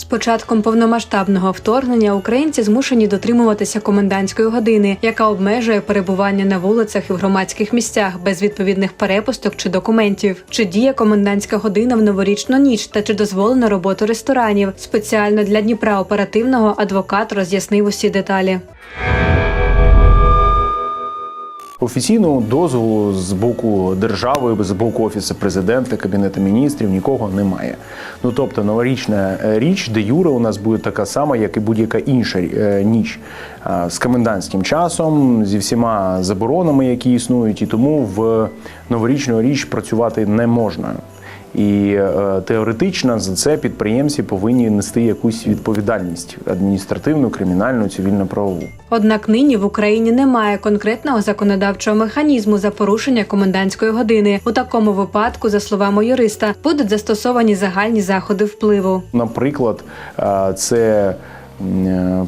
З початком повномасштабного вторгнення українці змушені дотримуватися комендантської години, яка обмежує перебування на вулицях і в громадських місцях без відповідних перепусток чи документів. Чи діє комендантська година в новорічну ніч та чи дозволена роботу ресторанів? Спеціально для Дніпра оперативного адвокат роз'яснив усі деталі. Офіційного дозволу з боку держави, з боку офісу президента, кабінету міністрів нікого немає. Ну тобто новорічна е, річ, де юра у нас буде така сама, як і будь-яка інша е, ніч е, з комендантським часом, зі всіма заборонами, які існують, і тому в новорічну річ працювати не можна. І е, теоретично за це підприємці повинні нести якусь відповідальність адміністративну, кримінальну, цивільно-правову. Однак нині в Україні немає конкретного законодавчого механізму за порушення комендантської години. У такому випадку, за словами юриста, будуть застосовані загальні заходи впливу. Наприклад, е, це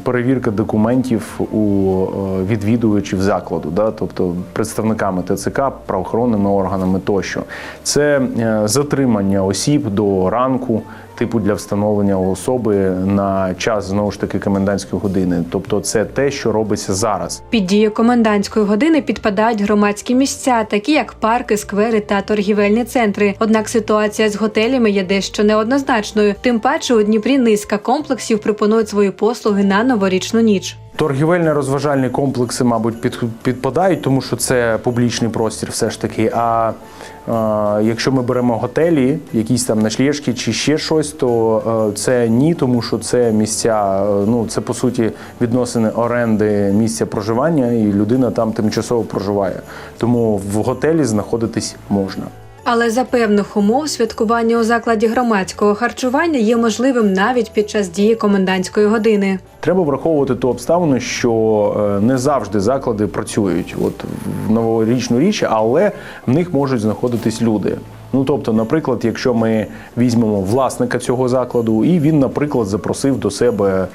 перевірка документів у е, відвідувачів закладу, да, тобто представниками ТЦК, правоохоронними органами тощо. Це е, затримання осіб до ранку. Типу для встановлення особи на час знову ж таки комендантської години, тобто це те, що робиться зараз. Під дію комендантської години підпадають громадські місця, такі як парки, сквери та торгівельні центри. Однак ситуація з готелями є дещо неоднозначною. Тим паче у Дніпрі низка комплексів пропонують свої послуги на новорічну ніч. Торгівельно-розважальні комплекси, мабуть, під, підпадають, тому що це публічний простір, все ж таки. А е, якщо ми беремо готелі, якісь там ночлежки чи ще щось, то е, це ні, тому що це місця, е, ну це по суті відносини оренди місця проживання, і людина там тимчасово проживає. Тому в готелі знаходитись можна. Але за певних умов святкування у закладі громадського харчування є можливим навіть під час дії комендантської години. Треба враховувати ту обставину, що е, не завжди заклади працюють от в новорічну річ, але в них можуть знаходитись люди. Ну тобто, наприклад, якщо ми візьмемо власника цього закладу, і він, наприклад, запросив до себе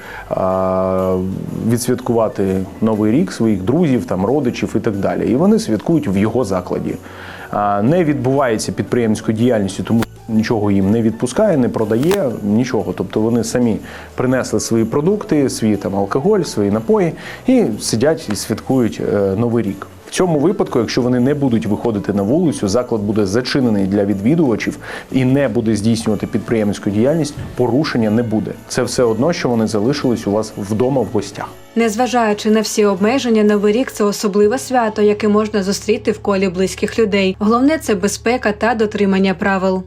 відсвяткувати новий рік своїх друзів, там родичів і так далі, і вони святкують в його закладі. Не відбувається підприємською діяльністю, тому нічого їм не відпускає, не продає, нічого. Тобто вони самі принесли свої продукти, свій там алкоголь, свої напої і сидять і святкують е, новий рік. В цьому випадку, якщо вони не будуть виходити на вулицю, заклад буде зачинений для відвідувачів і не буде здійснювати підприємницьку діяльність, порушення не буде. Це все одно, що вони залишились у вас вдома в гостях. Незважаючи на всі обмеження, новий рік це особливе свято, яке можна зустріти в колі близьких людей. Головне це безпека та дотримання правил.